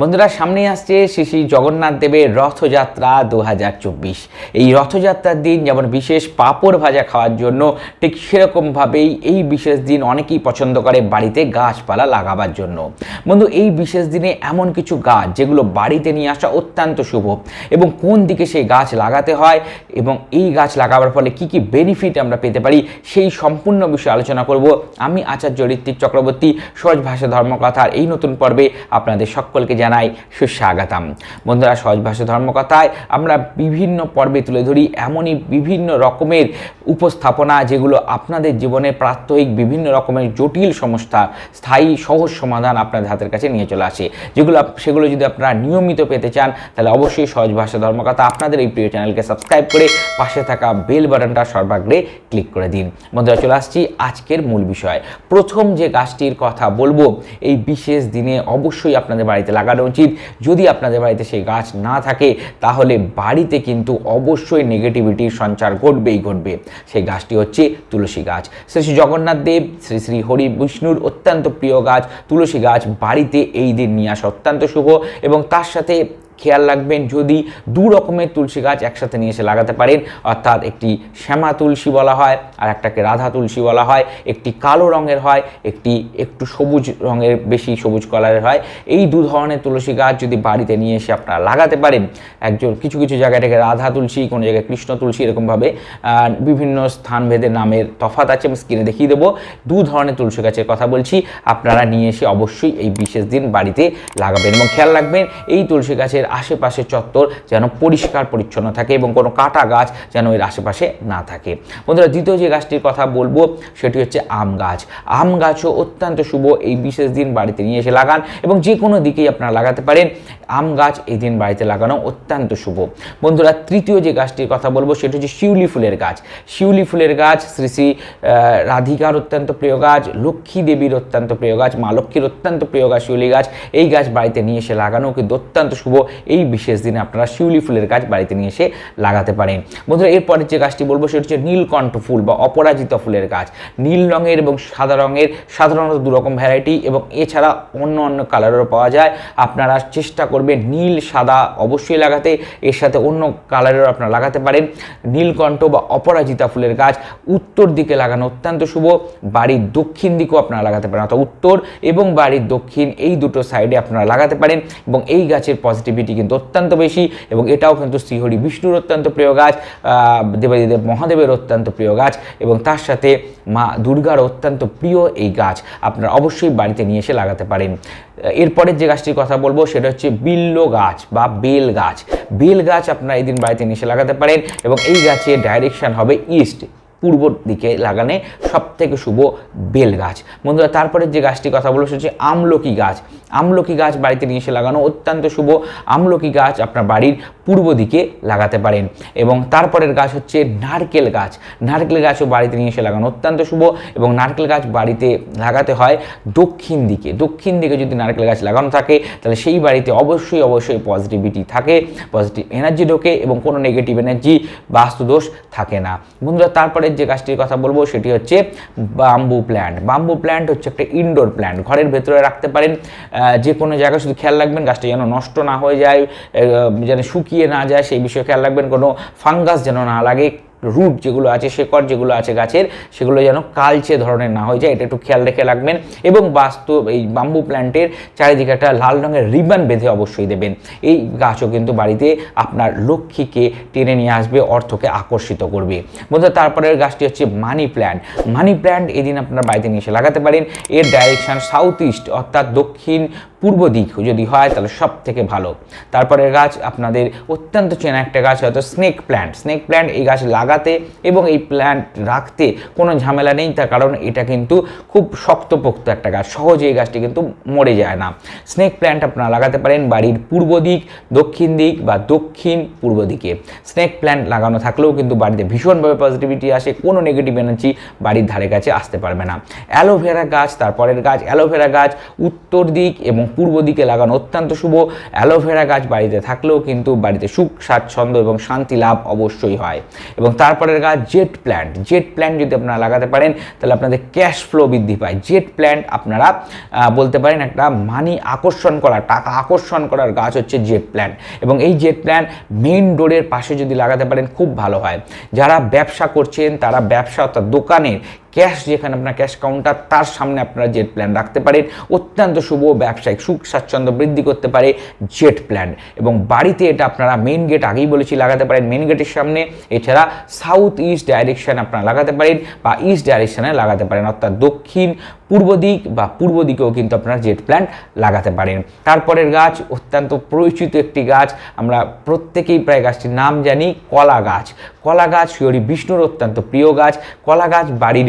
বন্ধুরা সামনে আসছে শ্রী শ্রী জগন্নাথ দেবের রথযাত্রা দু হাজার চব্বিশ। এই রথযাত্রার দিন যেমন বিশেষ পাঁপড় ভাজা খাওয়ার জন্য, ঠিক সেরকমভাবেই এই বিশেষ দিন অনেকেই পছন্দ করে বাড়িতে গাছপালা লাগাবার জন্য। বন্ধু, এই বিশেষ দিনে এমন কিছু গাছ যেগুলো বাড়িতে নিয়ে আসা অত্যন্ত শুভ এবং কোন দিকে সেই গাছ লাগাতে হয় এবং এই গাছ লাগাবার ফলে কি কি বেনিফিট আমরা পেতে পারি, সেই সম্পূর্ণ বিষয়ে আলোচনা করব। আমি আচার্য ঋত্বিক চক্রবর্তী, সহজ ভাষা ধর্মকথার এই নতুন পর্বে আপনাদের সকলকে জানাই সুস্বাগতম। বন্ধুরা, সহজ ভাষা ধর্মকথায় আমরা বিভিন্ন পর্বে তুলে ধরি এমনই বিভিন্ন রকমের উপস্থাপনা যেগুলো আপনাদের জীবনে প্রাত্যহিক বিভিন্ন রকমের জটিল সমস্যা, স্থায়ী সহজ সমাধান আপনাদের হাতের কাছে নিয়ে চলে আসে। যেগুলো সেগুলো যদি আপনারা নিয়মিত পেতে চান, তাহলে অবশ্যই সহজ ভাষা ধর্মকথা আপনাদের এই প্রিয় চ্যানেলকে সাবস্ক্রাইব করে পাশে থাকা বেল বাটনটা সর্বাগ্রে ক্লিক করে দিন। বন্ধুরা, চলে আসছি আজকের মূল বিষয়। প্রথম যে গাছটির কথা বলব, এই বিশেষ দিনে অবশ্যই আপনাদের বাড়িতে লাগানো উচিত। যদি আপনাদের বাড়িতে সেই গাছ না থাকে, তাহলে বাড়িতে কিন্তু অবশ্যই নেগেটিভিটির সঞ্চার ঘটবেই ঘটবে। সেই গাছটি হচ্ছে তুলসী গাছ। শ্রী শ্রী জগন্নাথ দেব, শ্রী শ্রী হরি বিষ্ণুর অত্যন্ত প্রিয় গাছ। তুলসী গাছ বাড়িতে এই দিন নিয়ে আসা অত্যন্ত শুভ এবং তার সাথে খেয়াল রাখবেন যদি দু রকমের তুলসী গাছ একসাথে নিয়ে এসে লাগাতে পারেন, অর্থাৎ একটি শ্যামা তুলসী বলা হয় আর একটাকে রাধা তুলসী বলা হয়, একটি কালো রঙের হয়, একটি একটু সবুজ রঙের বেশি সবুজ কালারের হয়, এই দু ধরনের তুলসী গাছ যদি বাড়িতে নিয়ে এসে আপনারা লাগাতে পারেন, একজন কিছু কিছু জায়গায় এটাকে রাধা তুলসী, কোনো জায়গায় কৃষ্ণ তুলসী এরকমভাবে বিভিন্ন স্থানভেদে নামের তফাৎ আছে, আমি স্ক্রিনে দেখিয়ে দেবো। দু ধরনের তুলসী গাছের কথা বলছি, আপনারা নিয়ে এসে অবশ্যই এই বিশেষ দিন বাড়িতে লাগাবেন এবং খেয়াল রাখবেন, এই তুলসী গাছের আশেপাশে চত্বর যেন পরিষ্কার পরিচ্ছন্ন থাকে এবং কোনো কাটা গাছ যেন এর আশেপাশে না থাকে। বন্ধুরা, দ্বিতীয় যে গাছটির কথা বলব, সেটি হচ্ছে আম গাছ। আম গাছও অত্যন্ত শুভ এই বিশেষ দিন বাড়িতে নিয়ে এসে লাগান এবং যে কোনো দিকেই আপনারা লাগাতে পারেন। আম গাছ এই দিন বাড়িতে লাগানো অত্যন্ত শুভ। বন্ধুরা, তৃতীয় যে গাছটির কথা বলব, সেটি হচ্ছে শিউলি ফুলের গাছ। শিউলি ফুলের গাছ, শ্রী শ্রী রাধিকার অত্যন্ত প্রিয় গাছ, লক্ষ্মী দেবীর অত্যন্ত প্রিয় গাছ, মা লক্ষ্মীর অত্যন্ত প্রিয় গাছ, শিউলি গাছ, এই গাছ বাড়িতে নিয়ে এসে লাগানো কিন্তু অত্যন্ত শুভ। এই বিশেষ দিনে আপনারা শিউলি ফুলের গাছ বাড়িতে নিয়ে এসে লাগাতে পারেন। বন্ধুরা এরপরের যে গাছটি বলব, সেটি হচ্ছে নীলকণ্ঠ ফুল বা অপরাজিত ফুলের গাছ। নীল রঙের এবং সাদা রঙের সাধারণত দুরকম ভ্যারাইটি এবং এছাড়া অন্য অন্য কালারেরও পাওয়া যায়। আপনারা চেষ্টা করবেন নীল, সাদা অবশ্যই লাগাতে। এর সাথে অন্য কালারেরও আপনারা লাগাতে পারেন। নীলকণ্ঠ বা অপরাজিতা ফুলের গাছ উত্তর দিকে লাগানো অত্যন্ত শুভ। বাড়ির দক্ষিণ দিকেও আপনারা লাগাতে পারেন, অর্থাৎ উত্তর এবং বাড়ির দক্ষিণ এই দুটো সাইডে আপনারা লাগাতে পারেন এবং এই গাছের পজিটিভিটি কিন্তু অত্যন্ত বেশি এবং এটাও কিন্তু শ্রীহরি বিষ্ণুর অত্যন্ত প্রিয় গাছ দেবাদিদেব মহাদেবের অত্যন্ত প্রিয় গাছ এবং তার সাথে মা দুর্গার অত্যন্ত প্রিয় এই গাছ আপনারা অবশ্যই বাড়িতে নিয়ে এসে লাগাতে পারেন। এরপরের যে গাছটির কথা বলব সেটা হচ্ছে বিল্ল গাছ বা বেল গাছ। বেল গাছ আপনারা এই দিন বাড়িতে নিয়ে এসে লাগাতে পারেন এবং এই গাছের ডাইরেকশন হবে ইস্ট পূর্ব দিকে লাগানে সব থেকে শুভ বেল গাছ। বন্ধুরা, তারপরে যে গাছটির কথা বলব সেটা আমলকি গাছ। আমলকি গাছ বাড়িতে নিয়ে এসে লাগানো অত্যন্ত শুভ। আমলকি গাছ আপনার বাড়ির পূর্ব দিকে লাগাতে পারেন। এবং তারপরের গাছ হচ্ছে নারকেল গাছ। নারকেল গাছও বাড়িতে নিয়ে এসে লাগানো অত্যন্ত শুভ। এবং নারকেল গাছ বাড়িতে লাগাতে হয় দক্ষিণ দিকে। দক্ষিণ দিকে যদি নারকেল গাছ লাগানো থাকে, তাহলে সেই বাড়িতে অবশ্যই অবশ্যই পজিটিভিটি থাকে পজিটিভ এনার্জি ঢোকে এবং কোনো নেগেটিভ এনার্জি বাস্তুদোষ থাকে না। বন্ধুরা, তারপরে যে গাছটির কথা বলব সেটি হচ্ছে বাম্বু প্ল্যান্ট বাম্বু প্ল্যান্ট হচ্ছে একটা ইনডোর প্ল্যান্ট ঘরের ভেতরে রাখতে পারেন যে কোনো জায়গায় শুধু খেয়াল রাখবেন গাছটা যেন নষ্ট না হয়ে যায় যেন শুকিয়ে না যায়, সেই বিষয়ে খেয়াল রাখবেন। কোনো ফাঙ্গাস যেন না লাগে রুট যেগুলো আছে, শেকড় যেগুলো আছে গাছের, সেগুলো যেন কালচে ধরনের না হয়ে যায়। এটা একটু খেয়াল রেখে রাখবেন। এবং বাস্তু, এই বাম্বু প্ল্যান্টের চারিদিকে একটা লাল রঙের রিবন বেঁধে অবশ্যই দেবেন। এই গাছও কিন্তু বাড়িতে আপনার লক্ষ্মীকে টেনে নিয়ে আসবে, অর্থকে আকর্ষিত করবে। বন্ধুরা, তারপরের গাছটি হচ্ছে মানি প্ল্যান্ট মানি প্ল্যান্ট এদিন আপনার বাড়িতে নিয়ে এসে লাগাতে পারেন। এর ডাইরেকশন সাউথ ইস্ট অর্থাৎ দক্ষিণ পূর্ব দিক যদি হয় তাহলে সব থেকে ভালো। তারপরের গাছ আপনাদের অত্যন্ত চেনা একটা গাছ হয়তো স্নেক প্ল্যান্ট স্নেক প্ল্যান্ট এই গাছ লাগাতে এবং এই প্ল্যান্ট রাখতে কোনো ঝামেলা নেই, তার কারণ এটা কিন্তু খুব শক্তপোক্ত একটা গাছ। সহজে এই গাছটি কিন্তু মরে যায় না। স্নেক প্ল্যান্ট আপনারা লাগাতে পারেন বাড়ির পূর্ব দিক, দক্ষিণ দিক বা দক্ষিণ পূর্ব দিকে। স্নেক প্ল্যান্ট লাগানো থাকলেও কিন্তু বাড়িতে ভীষণভাবে পজিটিভিটি আসে, কোনো নেগেটিভ এনার্জি বাড়ির ধারে কাছে আসতে পারবে না। অ্যালোভেরা গাছ, তারপরের গাছ অ্যালোভেরা গাছ উত্তর দিক এবং পূর্ব দিকে লাগানো অত্যন্ত শুভ অ্যালোভেরা গাছ বাড়িতে থাকলেও কিন্তু বাড়িতে সুখ, স্বাচ্ছন্দ্য এবং শান্তি লাভ অবশ্যই হয়। এবং তারপরের গাছ জেট প্ল্যান্ট জেট প্ল্যান্ট যদি আপনারা লাগাতে পারেন, তাহলে আপনাদের ক্যাশ ফ্লো বৃদ্ধি পায়। জেট প্ল্যান্ট আপনারা বলতে পারেন একটা মানি আকর্ষণ করা, টাকা আকর্ষণ করার গাছ হচ্ছে জেট প্ল্যান্ট এবং এই জেট প্ল্যান্ট মেইন রোডের পাশে যদি লাগাতে পারেন, খুব ভালো হয়। যারা ব্যবসা করছেন, তারা ব্যবসা অর্থাৎ দোকানের ক্যাশ যেখানে আপনার ক্যাশ কাউন্টার, তার সামনে আপনারা জেট প্ল্যান রাখতে পারেন। অত্যন্ত শুভ ব্যবসায়িক সুখ, স্বাচ্ছন্দ্য বৃদ্ধি করতে পারে জেট প্ল্যান এবং বাড়িতে এটা আপনারা মেন গেট আগেই বলেছি, লাগাতে পারেন। মেন গেটের সামনে এছাড়া সাউথ ইস্ট ডাইরেকশন আপনারা লাগাতে পারেন বা ইস্ট ডাইরেকশানে লাগাতে পারেন। অর্থাৎ দক্ষিণ, পূর্ব দিক বা পূর্ব দিকেও কিন্তু আপনারা জেট প্ল্যান্ট লাগাতে পারেন। তারপরের গাছ, অত্যন্ত পরিচিত একটি গাছ। আমরা প্রত্যেকেই প্রায় গাছটির নাম জানি কলা গাছ। কলা গাছ শিওরি বিষ্ণুর অত্যন্ত প্রিয় গাছ। কলা গাছ বাড়ির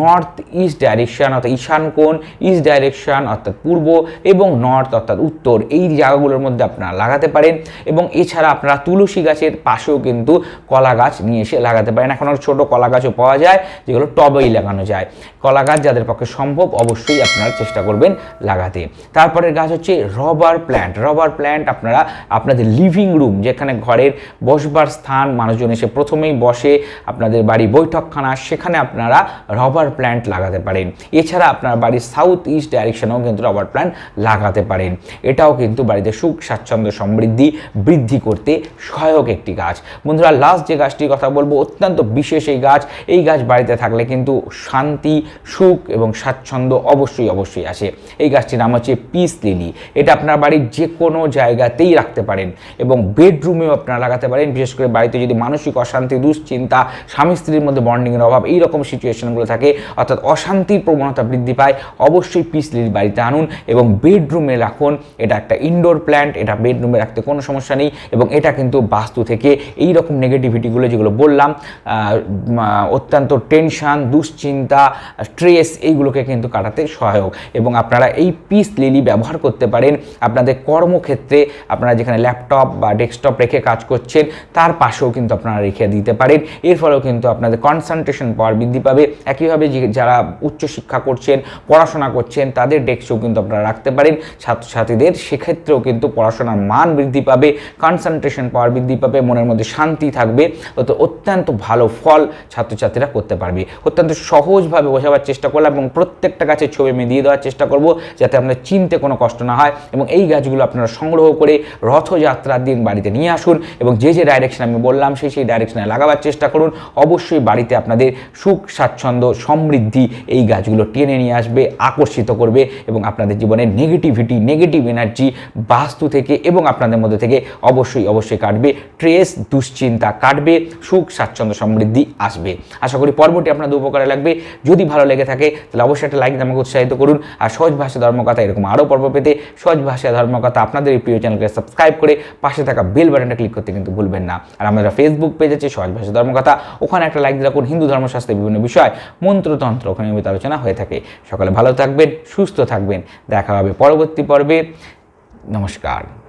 নর্থ ইস্ট ডাইরেকশন অর্থাৎ ঈশান কোণ ইস্ট ডাইরেকশন অর্থাৎ পূর্ব এবং নর্থ অর্থাৎ উত্তর, এই জায়গাগুলোর মধ্যে আপনারা লাগাতে পারেন। এবং এছাড়া আপনারা তুলসী গাছের পাশেও কিন্তু কলা গাছ নিয়ে এসে লাগাতে পারেন। এখন আর ছোটো কলা গাছও পাওয়া যায়, যেগুলো টবেই লাগানো যায়। কলা গাছ যাদের পক্ষে সম্ভব, অবশ্যই আপনারা চেষ্টা করবেন লাগাতে। তারপরের গাছ হচ্ছে রবার প্ল্যান্ট রবার প্ল্যান্ট আপনারা আপনাদের লিভিং রুম যেখানে ঘরের বসবার স্থান, মানুষজন এসে প্রথমেই বসে আপনাদের বাড়ি বৈঠকখানা, সেখানে আপনারা রবার প্ল্যান্ট লাগাতে পারেন। এছাড়া আপনার বাড়ির সাউথ ইস্ট ডাইরেকশনেও কিন্তু রবার প্ল্যান্ট লাগাতে পারেন। এটাও কিন্তু বাড়িতে সুখ, স্বাচ্ছন্দ্য, সমৃদ্ধি বৃদ্ধি করতে সহায়ক একটি গাছ। বন্ধুরা লাস্ট যে গাছটির কথা বলব, অত্যন্ত বিশেষ এই গাছ। এই গাছ বাড়িতে থাকলে কিন্তু শান্তি, সুখ এবং স্বাচ্ছন্দ্য অবশ্যই অবশ্যই আসে। এই গাছটির নাম হচ্ছে পিস লিলি এটা আপনার বাড়ির যে কোনো জায়গাতেই রাখতে পারেন এবং বেডরুমেও আপনারা লাগাতে পারেন। বিশেষ করে বাড়িতে যদি মানসিক অশান্তি, দুশ্চিন্তা স্বামী স্ত্রীর মধ্যে বন্ডিংয়ের অভাব এই রকম সিচুয়েশনগুলো থাকে, অর্থাৎ অশান্তির প্রবণতা বৃদ্ধি পায়, অবশ্যই পিস লিলি বাড়িতে আনুন এবং বেডরুমে রাখুন। এটা একটা ইনডোর প্ল্যান্ট এটা বেডরুমে রাখতে কোনো সমস্যা নেই এবং এটা কিন্তু বাস্তু থেকে এই রকম নেগেটিভিটিগুলো যেগুলো বললাম অত্যন্ত টেনশন দুশ্চিন্তা স্ট্রেস এইগুলোকে কিন্তু কাটাতে সহায়ক এবং আপনারা এই পিস লিলি ব্যবহার করতে পারেন। আপনাদের কর্মক্ষেত্রে আপনারা যেখানে ল্যাপটপ বা ডেস্কটপ রেখে কাজ করছেন, তার পাশেও কিন্তু আপনারা রেখে দিতে পারেন। এর ফলেও কিন্তু আপনাদের কনসেন্ট্রেশন পাওয়ার বৃদ্ধি পাবে। একইভাবে যারা উচ্চশিক্ষা করছেন, পড়াশোনা করছেন, তাদের ডেস্কেও কিন্তু আপনারা রাখতে পারেন। ছাত্রছাত্রীদের সেক্ষেত্রেও কিন্তু পড়াশোনার মান বৃদ্ধি পাবে কনসেন্ট্রেশন পাওয়ার বৃদ্ধি পাবে, মনের মধ্যে শান্তি থাকবে। তো অত্যন্ত ভালো ফল ছাত্রছাত্রীরা করতে পারবে। অত্যন্ত সহজভাবে বোঝাবার চেষ্টা করলাম এবং প্রত্যেকটা গাছের ছবি আমি দিয়ে দেওয়ার চেষ্টা করব যাতে আপনার চিনতে কোনো কষ্ট না হয় এবং এই গাছগুলো আপনারা সংগ্রহ করে রথযাত্রার দিন বাড়িতে নিয়ে আসুন এবং যে যে ডাইরেকশন আমি বললাম, সেই সেই ডাইরেকশনে লাগাবার চেষ্টা করুন। অবশ্যই বাড়িতে আপনাদের সুখ স্বাচ্ছন্দ্য, সমৃদ্ধি এই গাছগুলো টেনে নিয়ে আসবে, আকর্ষিত করবে এবং আপনাদের জীবনের নেগেটিভিটি নেগেটিভ এনার্জি বাস্তু থেকে এবং আপনাদের মধ্যে থেকে অবশ্যই অবশ্যই কাটবে ট্রেস দুশ্চিন্তা কাটবে, সুখ, স্বাচ্ছন্দ্য, সমৃদ্ধি আসবে। আশা করি পর্বটি আপনাদের উপকারে লাগবে। যদি ভালো লেগে থাকে, তাহলে অবশ্যই একটা লাইক আমাকে উৎসাহিত করুন আর সহজ ভাষা ধর্মকথা, এরকম আরও পর্ব পেতে সহজ ভাষা ধর্মকথা আপনাদের এই প্রিয় চ্যানেলকে সাবস্ক্রাইব করে পাশে থাকা বেল বাটনটা ক্লিক করতে কিন্তু ভুলবেন না। আর আমাদের ফেসবুক পেজ আছে সহজ ভাষা ধর্মকথা, ওখানে একটা লাইক রাখুন। হিন্দু ধর্মশাস্ত্রের বিভিন্ন বিষয় মন্ত্রতন্ত্র ওখানে নিয়মিত আলোচনা হয়ে থাকে। সকালে ভালো থাকবেন, সুস্থ থাকবেন। দেখা হবে পরবর্তী পর্বে। নমস্কার।